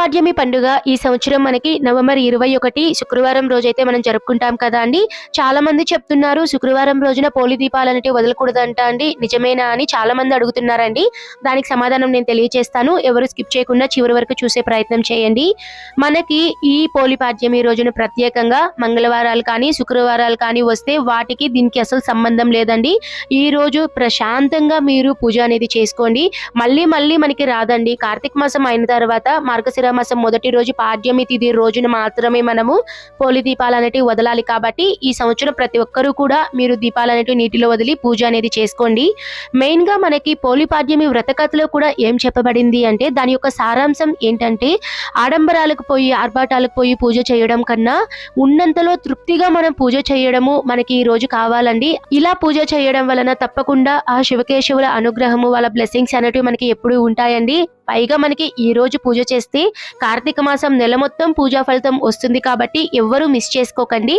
పోలిపాడ్యమి పండుగ ఈ సంవత్సరం మనకి నవంబర్ ఇరవై ఒకటి శుక్రవారం రోజైతే మనం జరుపుకుంటాం కదా అండి. చాలా మంది చెప్తున్నారు శుక్రవారం రోజున పోలి దీపాలు అనేవి వదలకూడదంట అండి. నిజమేనా అని చాలా మంది అడుగుతున్నారండి. దానికి సమాధానం నేను తెలియజేస్తాను ఎవరు స్కిప్ చేయకుండా చివరి వరకు చూసే ప్రయత్నం చేయండి. మనకి ఈ పోలిపాడ్యమి రోజున ప్రత్యేకంగా మంగళవారాలు కానీ శుక్రవారాలు కానీ వస్తే వాటికి దీనికి అసలు సంబంధం లేదండి. ఈ రోజు ప్రశాంతంగా మీరు పూజ అనేది చేసుకోండి. మళ్ళీ మళ్ళీ మనకి రాదండి. కార్తీక మాసం అయిన తర్వాత మార్గశిర మాసం మొదటి రోజు పాడ్యమి తిథి రోజున మాత్రమే మనము పోలి దీపాలు అనేటివి వదలాలి కాబట్టి ఈ సంవత్సరం ప్రతి ఒక్కరూ కూడా మీరు దీపాలు అనేటివి నీటిలో వదిలి పూజ అనేది చేసుకోండి. మెయిన్గా మనకి పోలి పాడ్యమి వ్రతకథలో కూడా ఏం చెప్పబడింది అంటే దాని యొక్క సారాంశం ఏంటంటే ఆడంబరాలకు పోయి ఆర్భాటాలకు పోయి పూజ చేయడం కన్నా ఉన్నంతలో తృప్తిగా మనం పూజ చేయడము మనకి ఈ రోజు కావాలండి. ఇలా పూజ చేయడం వలన తప్పకుండా ఆ శివకేశవుల అనుగ్రహము వాళ్ళ బ్లెస్సింగ్స్ అనేటివి మనకి ఎప్పుడూ ఉంటాయండి. పైగా మనకి ఈ రోజు పూజ చేస్తే కార్తీక మాసం నెల మొత్తం పూజా ఫలితం వస్తుంది కాబట్టి ఎవ్వరూ మిస్ చేసుకోకండి.